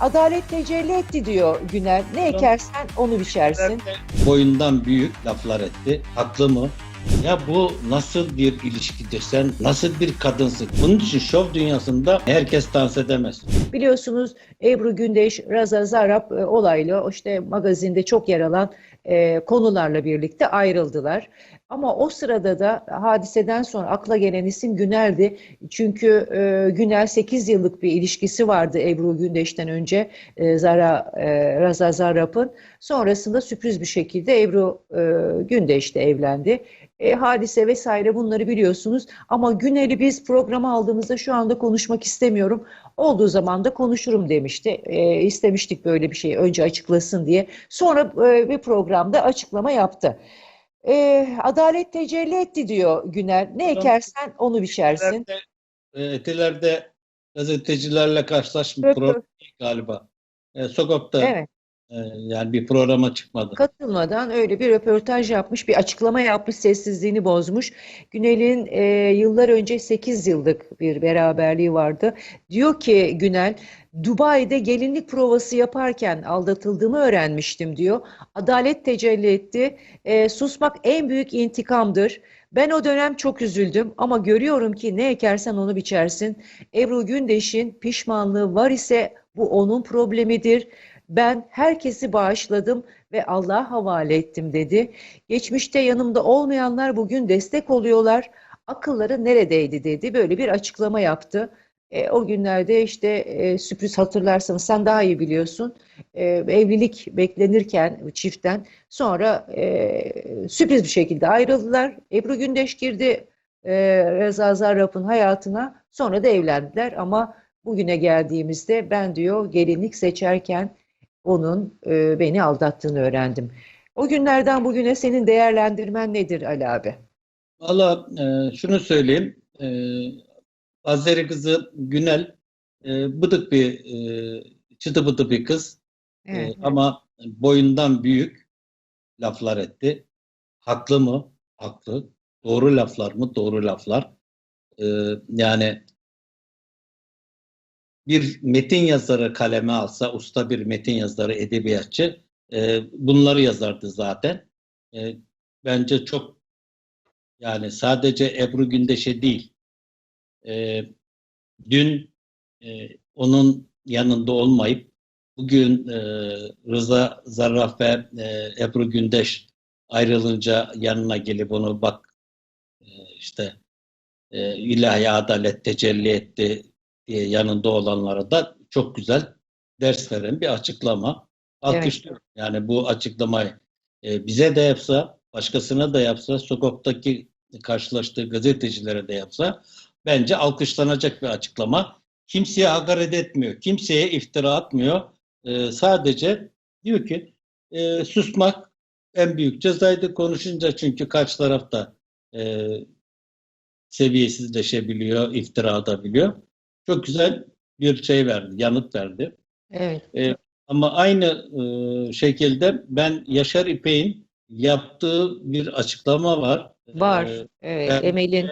adalet tecelli etti diyor Güner. Ne ekersen onu biçersin. Boyundan büyük laflar etti. Haklı mı? Ya bu nasıl bir ilişkidir? Sen nasıl bir kadınsın? Bunun için şov dünyasında herkes dans edemez. Biliyorsunuz Ebru Gündeş, Raza Zarap e, olaylı işte magazinde çok yer alan e, konularla birlikte ayrıldılar. Ama o sırada da hadiseden sonra akla gelen isim Güner'di. Çünkü e, Güner 8 yıllık bir ilişkisi vardı Ebru Gündeş'ten önce e, Zara e, Raza Zarap'ın. Sonrasında sürpriz bir şekilde Ebru e, Gündeş de evlendi. E, hadise vesaire bunları biliyorsunuz. Ama Güner'i biz programa aldığımızda şu anda konuşmak istemiyorum. Olduğu zaman da konuşurum demişti. E, istemiştik böyle bir şeyi önce açıklasın diye. Sonra e, bir programda açıklama yaptı. E, adalet tecelli etti diyor Güner. Ne ekersen onu biçersin. Etilerde, e, etilerde gazetecilerle değil galiba. E, sokakta Evet. E, yani bir programa çıkmadı. katılmadan öyle bir röportaj yapmış, bir açıklama yapmış, sessizliğini bozmuş. Günel'in e, yıllar önce 8 yıllık bir beraberliği vardı. Diyor ki Günel, Dubai'de gelinlik provası yaparken aldatıldığımı öğrenmiştim diyor. Adalet tecelli etti. E, susmak en büyük intikamdır. Ben o dönem çok üzüldüm ama görüyorum ki ne ekersen onu biçersin. Ebru Gündeş'in pişmanlığı var ise bu onun problemidir. Ben herkesi bağışladım ve Allah'a havale ettim dedi. Geçmişte yanımda olmayanlar bugün destek oluyorlar. Akılları neredeydi dedi. Böyle bir açıklama yaptı. E, o günlerde işte e, sürpriz hatırlarsanız sen daha iyi biliyorsun. E, evlilik beklenirken çiftten sonra e, sürpriz bir şekilde ayrıldılar. Ebru Gündeş girdi e, Reza Zarrab'ın hayatına. Sonra da evlendiler ama bugüne geldiğimizde ben diyor gelinlik seçerken onun e, beni aldattığını öğrendim. O günlerden bugüne senin değerlendirmen nedir Ali abi? Valla e, şunu söyleyeyim. E, Azeri kızı Günel e, bıdık bir e, çıtı bıdı bir kız. E, Evet. ama boyundan büyük laflar etti. Haklı mı? Haklı. Doğru laflar mı? Doğru laflar. E, yani bir metin yazarı kaleme alsa, usta bir metin yazarı, edebiyatçı e, bunları yazardı zaten. E, bence çok yani sadece Ebru Gündeş'e değil, e, dün e, onun yanında olmayıp bugün e, Rıza Zarraf ve e, Ebru Gündeş ayrılınca yanına gelip onu bak e, işte e, ilahi adalet tecelli etti yanında olanlara da çok güzel ders veren bir açıklama. Alkışlıyorum. Yani bu açıklamayı e, bize de yapsa, başkasına da yapsa, sokaktaki karşılaştığı gazetecilere de yapsa bence alkışlanacak bir açıklama. Kimseye hakaret etmiyor, kimseye iftira atmıyor. E, sadece diyor ki e, susmak en büyük cezaydı konuşunca çünkü karşı tarafta e, seviyesizleşebiliyor, iftira atabiliyor. Çok güzel bir şey verdi, yanıt verdi. Evet. Ama aynı e, şekilde ben Yaşar İpek'in yaptığı bir açıklama var. Var. E, Evet. ben- Emel'in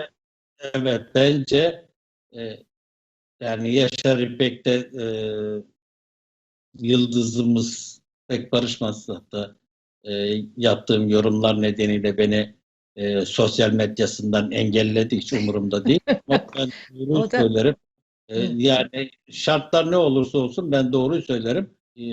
evet, bence e, yani Yaşar İpek de e, yıldızımız pek barışmazsa da e, yaptığım yorumlar nedeniyle beni e, sosyal medyasından engelledi. Hiç umurumda değil. Ama ben da- söylerim. E, Hı. yani şartlar ne olursa olsun ben doğruyu söylerim. E,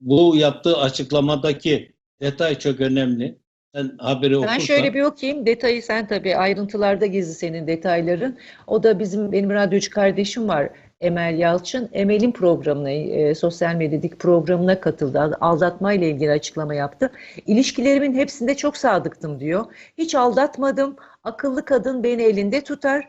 bu yaptığı açıklamadaki detay çok önemli. Sen haberi Ben okursan şöyle bir okuyayım. Detayı sen tabii ayrıntılarda gizli senin detayların. O da bizim benim radyocu kardeşim var. Emel Yalçın. Emel'in programına, e, sosyal medyadaki programına katıldı. Aldatma ile ilgili açıklama yaptı. İlişkilerimin hepsinde çok sadıktım diyor. Hiç aldatmadım. Akıllı kadın beni elinde tutar.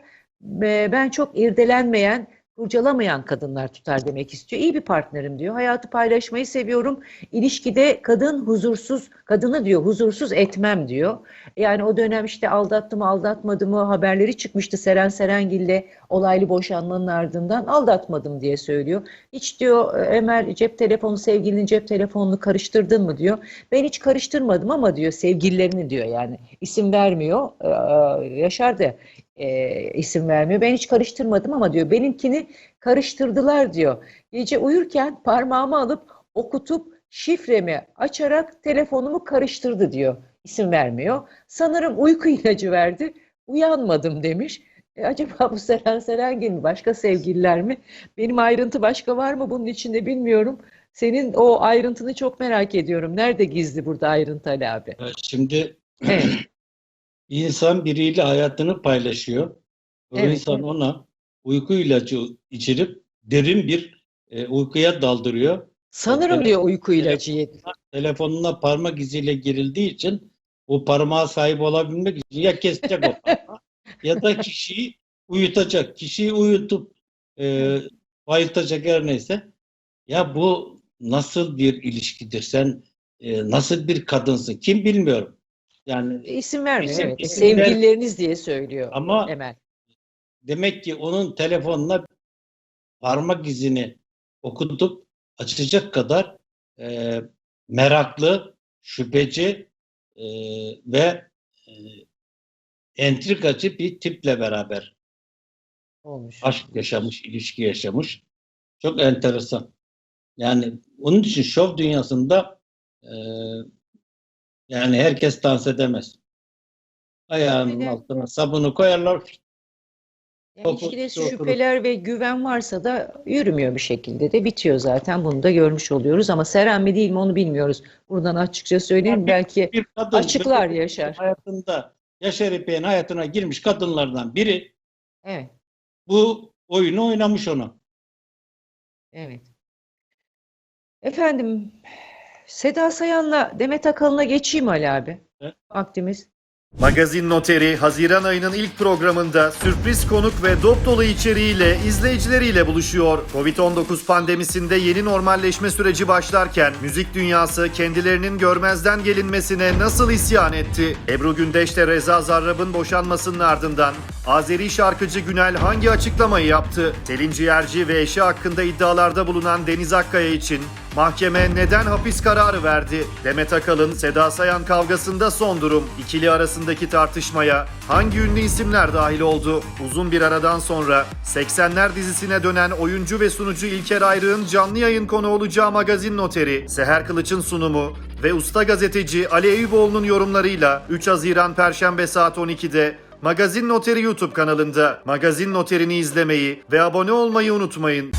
E, Ben çok irdelenmeyen, kurcalamayan kadınlar tutar demek istiyor. İyi bir partnerim diyor. Hayatı paylaşmayı seviyorum. İlişkide kadın huzursuz, kadını diyor huzursuz etmem diyor. Yani o dönem işte aldattı mı aldatmadı mı haberleri çıkmıştı Seren Serengil'le olaylı boşanmanın ardından aldatmadım diye söylüyor. Hiç diyor Emel cep telefonu sevgilinin cep telefonunu karıştırdın mı diyor. Ben hiç karıştırmadım ama diyor sevgililerini diyor yani isim vermiyor. Ee, Yaşar da e, isim vermiyor. Ben hiç karıştırmadım ama diyor benimkini karıştırdılar diyor. Gece uyurken parmağımı alıp okutup şifremi açarak telefonumu karıştırdı diyor. İsim vermiyor. Sanırım uyku ilacı verdi. Uyanmadım demiş. E, acaba bu Seren Serengil mi? Başka sevgililer mi? Benim ayrıntı başka var mı bunun içinde bilmiyorum. Senin o ayrıntını çok merak ediyorum. Nerede gizli burada ayrıntı Ali abi? E, Şimdi Evet. insan biriyle hayatını paylaşıyor. O Evet, insan ona uyku ilacı içirip derin bir e, uykuya daldırıyor. Sanırım Evet. diyor uyku ilacı yedi. Telefonuna parmak iziyle girildiği için o parmağa sahip olabilmek için ya kesecek o parmağı ya da kişiyi uyutacak. Kişiyi uyutup e, bayıltacak her neyse. Ya bu nasıl bir ilişkidir? Sen e, nasıl bir kadınsın? Kim bilmiyorum. Yani İsim vermiyor. İsim- evet. isim ver- Sevgilileriniz diye söylüyor Ama- Emel. demek ki onun telefonuna parmak izini okutup açacak kadar e, meraklı, şüpheci e, ve e, entrikacı bir tiple beraber Olmuş. aşk yaşamış, ilişki yaşamış. Çok enteresan. Yani onun için şov dünyasında e, yani herkes dans edemez. Ayağının Evet. altına sabunu koyarlar. Yani Topu- ilişkide topu- şüpheler ve güven varsa da yürümüyor bir şekilde de bitiyor zaten. Bunu da görmüş oluyoruz ama Seren mi değil mi onu bilmiyoruz. Buradan açıkça söyleyeyim. Belki Bir kadın açıklar bütün Yaşar. hayatında Yaşar İpek'in hayatına girmiş kadınlardan biri Evet. bu oyunu oynamış ona. Evet. Efendim Seda Sayan'la Demet Akalın'a geçeyim Ali abi. Vaktimiz. Magazin Noteri Haziran ayının ilk programında sürpriz konuk ve dop dolu içeriğiyle izleyicileriyle buluşuyor. Covid-19 pandemisinde yeni normalleşme süreci başlarken müzik dünyası kendilerinin görmezden gelinmesine nasıl isyan etti? Ebru Gündeş de Reza Zarrab'ın boşanmasının ardından Azeri şarkıcı Günel hangi açıklamayı yaptı? Selin Ciğerci ve eşi hakkında iddialarda bulunan Deniz Akkaya için mahkeme neden hapis kararı verdi? Demet Akalın, Seda Sayan kavgasında son durum. İkili arasındaki tartışmaya hangi ünlü isimler dahil oldu? Uzun bir aradan sonra 80'ler dizisine dönen oyuncu ve sunucu İlker Ayrık'ın canlı yayın konu olacağı magazin noteri, Seher Kılıç'ın sunumu ve usta gazeteci Ali Eyüboğlu'nun yorumlarıyla 3 Haziran Perşembe saat 12'de Magazin Noteri YouTube kanalında Magazin Noterini izlemeyi ve abone olmayı unutmayın.